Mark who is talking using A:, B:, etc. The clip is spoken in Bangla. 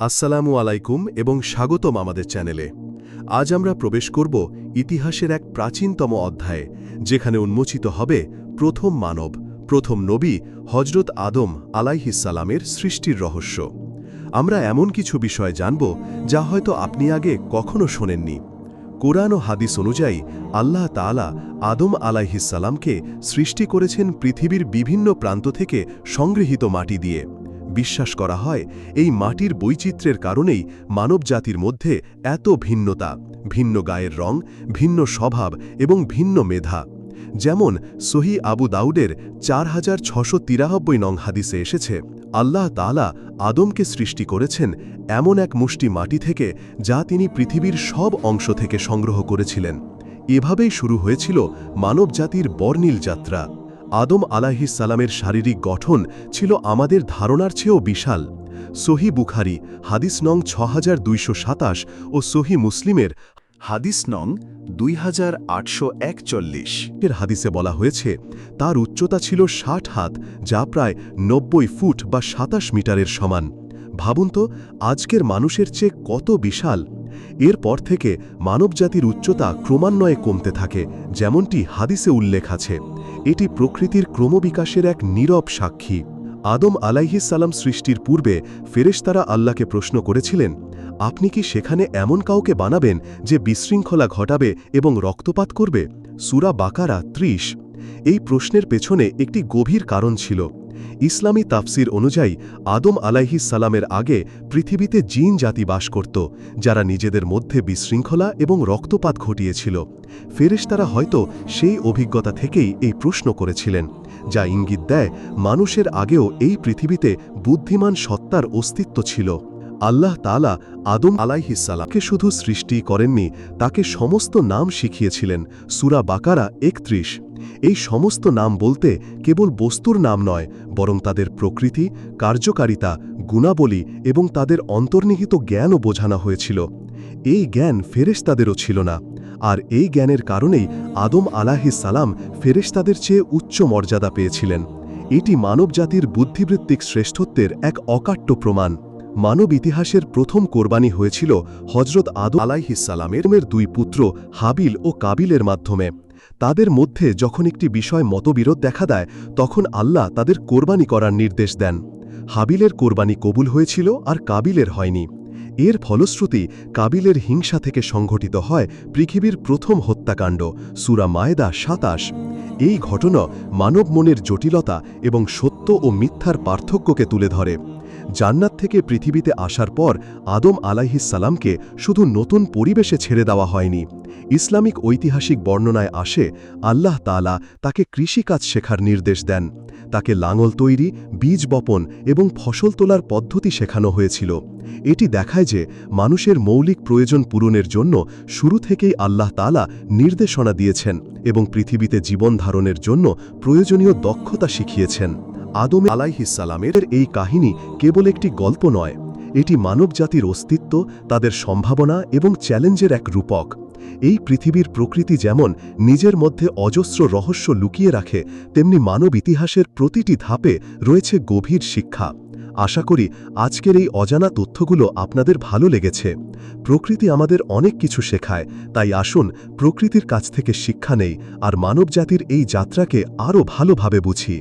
A: আসসালামু আলাইকুম এবং স্বাগতম আমাদের চ্যানেলে। আজ আমরা প্রবেশ করব ইতিহাসের এক প্রাচীনতম অধ্যায়ে, যেখানে উন্মোচিত হবে প্রথম মানব, প্রথম নবী হজরত আদম আলাইহিসালামের সৃষ্টির রহস্য। আমরা এমন কিছু বিষয় জানব যা হয়তো আপনি আগে কখনো শোনেননি। কোরআন ও হাদিস অনুযায়ী আল্লাহ তাআলা আদম আলাইহিসালামকে সৃষ্টি করেছেন পৃথিবীর বিভিন্ন প্রান্ত থেকে সংগৃহীত মাটি দিয়ে। বিশ্বাস করা হয়, এই মাটির বৈচিত্র্যের কারণেই মানবজাতির মধ্যে এত ভিন্নতা, ভিন্ন গায়ের রং, ভিন্ন স্বভাব এবং ভিন্ন মেধা। যেমন সহি আবু দাউদের চার হাজার ছশো তিরানব্বই নং হাদিসে এসেছে, আল্লাহ তাআলা আদমকে সৃষ্টি করেছেন এমন এক মুষ্টি মাটি থেকে যা তিনি পৃথিবীর সব অংশ থেকে সংগ্রহ করেছিলেন। এভাবেই শুরু হয়েছিল মানবজাতির বর্ণিল যাত্রা। আদম সালামের শারীরিক গঠন ছিল আমাদের ধারণার চেয়েও বিশাল। সহি বুখারি, হাদিস নং ছ ও সহি মুসলিমের
B: হাদিস নং দুই হাজার আটশো একচল্লিশ।
A: এর হাদিসে বলা হয়েছে, তার উচ্চতা ছিল ষাট হাত, যা প্রায় নব্বই ফুট বা সাতাশ মিটারের সমান। ভাবুন তো, আজকের মানুষের চেয়ে কত বিশাল। এরপর থেকে মানবজাতির উচ্চতা ক্রমান্বয়ে কমতে থাকে, যেমনটি হাদিসে উল্লেখ আছে। এটি প্রকৃতির ক্রমবিকাশের এক নীরব সাক্ষী। আদম আলাইহিসাল্লাম সৃষ্টির পূর্বে ফেরেশতারা আল্লাহকে প্রশ্ন করেছিলেন, আপনি কি সেখানে এমন কাউকে বানাবেন যে বিশৃঙ্খলা ঘটাবে এবং রক্তপাত করবে? সুরা বাকারা ত্রিশ। এই প্রশ্নের পেছনে একটি গভীর কারণ ছিল। ইসলামী তাফসির অনুযায়ী, আদম আলাইহিস সালামের আগে পৃথিবীতে জিন জাতি বাস করত, যারা নিজেদের মধ্যে বিশৃঙ্খলা এবং রক্তপাত ঘটিয়েছিল। ফেরেশতারা হয়তো সেই অভিজ্ঞতা থেকেই এই প্রশ্ন করেছিলেন, যা ইঙ্গিত দেয় মানুষের আগেও এই পৃথিবীতে বুদ্ধিমান সত্তার অস্তিত্ব ছিল। আল্লাহ তালা আদম আলাইহিসালামকে শুধু সৃষ্টি করেননি, তাকে সমস্ত নাম শিখিয়েছিলেন। সুরা বাকারা একত্রিশ। এই সমস্ত নাম বলতে কেবল বস্তুর নাম নয়, বরং তাদের প্রকৃতি, কার্যকারিতা, গুণাবলী এবং তাদের অন্তর্নিহিত জ্ঞানও বোঝানো হয়েছিল। এই জ্ঞান ফেরেশতাদেরও ছিল না। আর এই জ্ঞানের কারণেই আদম আলাহিস সালাম ফেরেশতাদের চেয়ে উচ্চ মর্যাদা পেয়েছিলেন। এটি মানবজাতির বুদ্ধিবৃত্তিক শ্রেষ্ঠত্বের এক অকাট্য প্রমাণ। মানব ইতিহাসের প্রথম কোরবানি হয়েছিল হজরত আদম আলাইহিসালামের দুই পুত্র হাবিল ও কাবিলের মাধ্যমে। তাদের মধ্যে যখন একটি বিষয় মতবিরোধ দেখা দেয়, তখন আল্লাহ তাদের কোরবানি করার নির্দেশ দেন। হাবিলের কোরবানি কবুল হয়েছিল আর কাবিলের হয়নি। এর ফলশ্রুতি কাবিলের হিংসা থেকে সংঘটিত হয় পৃথিবীর প্রথম হত্যাকাণ্ড, সুরা মায়েদা সাতাশ। এই ঘটনা মানব মনের জটিলতা এবং সত্য ও মিথ্যার পার্থক্যকে তুলে ধরে। জান্নাত থেকে পৃথিবীতে আসার পর আদম সালামকে শুধু নতুন পরিবেশে ছেড়ে দেওয়া হয়নি। ইসলামিক ঐতিহাসিক বর্ণনায় আসে, আল্লাহ তালা তাকে কৃষিকাজ শেখার নির্দেশ দেন। তাকে লাঙল তৈরি, বীজ বপন এবং ফসল তোলার পদ্ধতি শেখানো হয়েছিল। এটি দেখায় যে মানুষের মৌলিক প্রয়োজন পূরণের জন্য শুরু থেকেই আল্লাহ তালা নির্দেশনা দিয়েছেন এবং পৃথিবীতে জীবন ধারণের জন্য প্রয়োজনীয় দক্ষতা শিখিয়েছেন। আদম আলাইহিসালামের এই কাহিনী কেবল একটি গল্প নয়, এটি মানবজাতির অস্তিত্ব, তাদের সম্ভাবনা এবং চ্যালেঞ্জের এক রূপক। এই পৃথিবীর প্রকৃতি যেমন নিজের মধ্যে অজস্র রহস্য লুকিয়ে রাখে, তেমনি মানব ইতিহাসের প্রতিটি ধাপে রয়েছে গভীর শিক্ষা। আশা করি আজকের এই অজানা তথ্যগুলো আপনাদের ভালো লেগেছে। প্রকৃতি আমাদের অনেক কিছু শেখায়, তাই আসুন প্রকৃতির কাছ থেকে শিক্ষা নেই আর মানবজাতির এই যাত্রাকে আরও ভালোভাবে বুঝি।